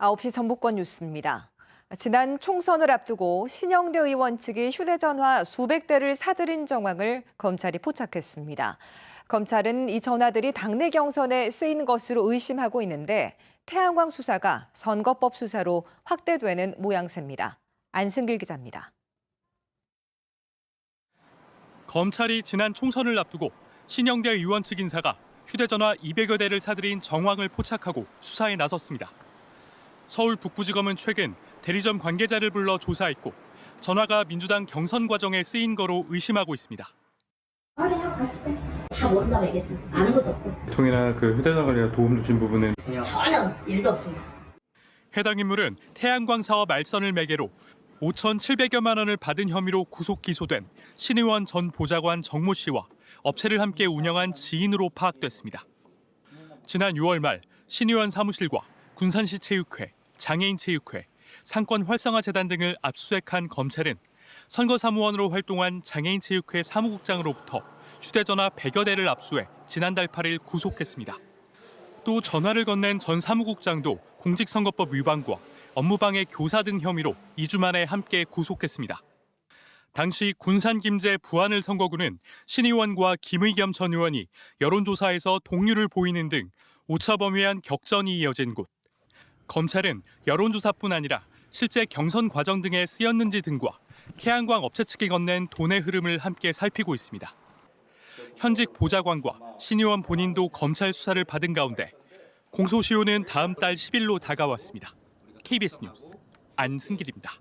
9시 전북권 뉴스입니다. 지난 총선을 앞두고 신영대 의원 측이 휴대전화 수백 대를 사들인 정황을 검찰이 포착했습니다. 검찰은 이 전화들이 당내 경선에 쓰인 것으로 의심하고 있는데 태양광 수사가 선거법 수사로 확대되는 모양새입니다. 안승길 기자입니다. 검찰이 지난 총선을 앞두고 신영대 의원 측 인사가 휴대전화 200여 대를 사들인 정황을 포착하고 수사에 나섰습니다. 서울 북부지검은 최근 대리점 관계자를 불러 조사했고 전화가 민주당 경선 과정에 쓰인 거로 의심하고 있습니다. 다 모른다고 얘기했습니다. 아는 것도 없고 통이나 그 휴대전화 도움 주신 부분은 전혀 일도 없습니다. 해당 인물은 태양광 사업 말선을 매개로 5,700여만 원을 받은 혐의로 구속 기소된 신의원 전 보좌관 정모 씨와 업체를 함께 운영한 지인으로 파악됐습니다. 지난 6월 말 신의원 사무실과 군산시 체육회, 장애인 체육회, 상권 활성화 재단 등을 압수수색한 검찰은 선거 사무원으로 활동한 장애인 체육회 사무국장으로부터 휴대전화 100여 대를 압수해 지난달 8일 구속했습니다. 또 전화를 건넨 전 사무국장도 공직선거법 위반과 업무방해 교사 등 혐의로 2주 만에 함께 구속했습니다. 당시 군산 김제 부안을 선거구는 신 의원과 김의겸 전 의원이 여론조사에서 동률을 보이는 등 오차범위한 격전이 이어진 곳. 검찰은 여론조사뿐 아니라 실제 경선 과정 등에 쓰였는지 등과 태양광 업체 측이 건넨 돈의 흐름을 함께 살피고 있습니다. 현직 보좌관과 신의원 본인도 검찰 수사를 받은 가운데 공소시효는 다음 달 10일로 다가왔습니다. KBS 뉴스 안승길입니다.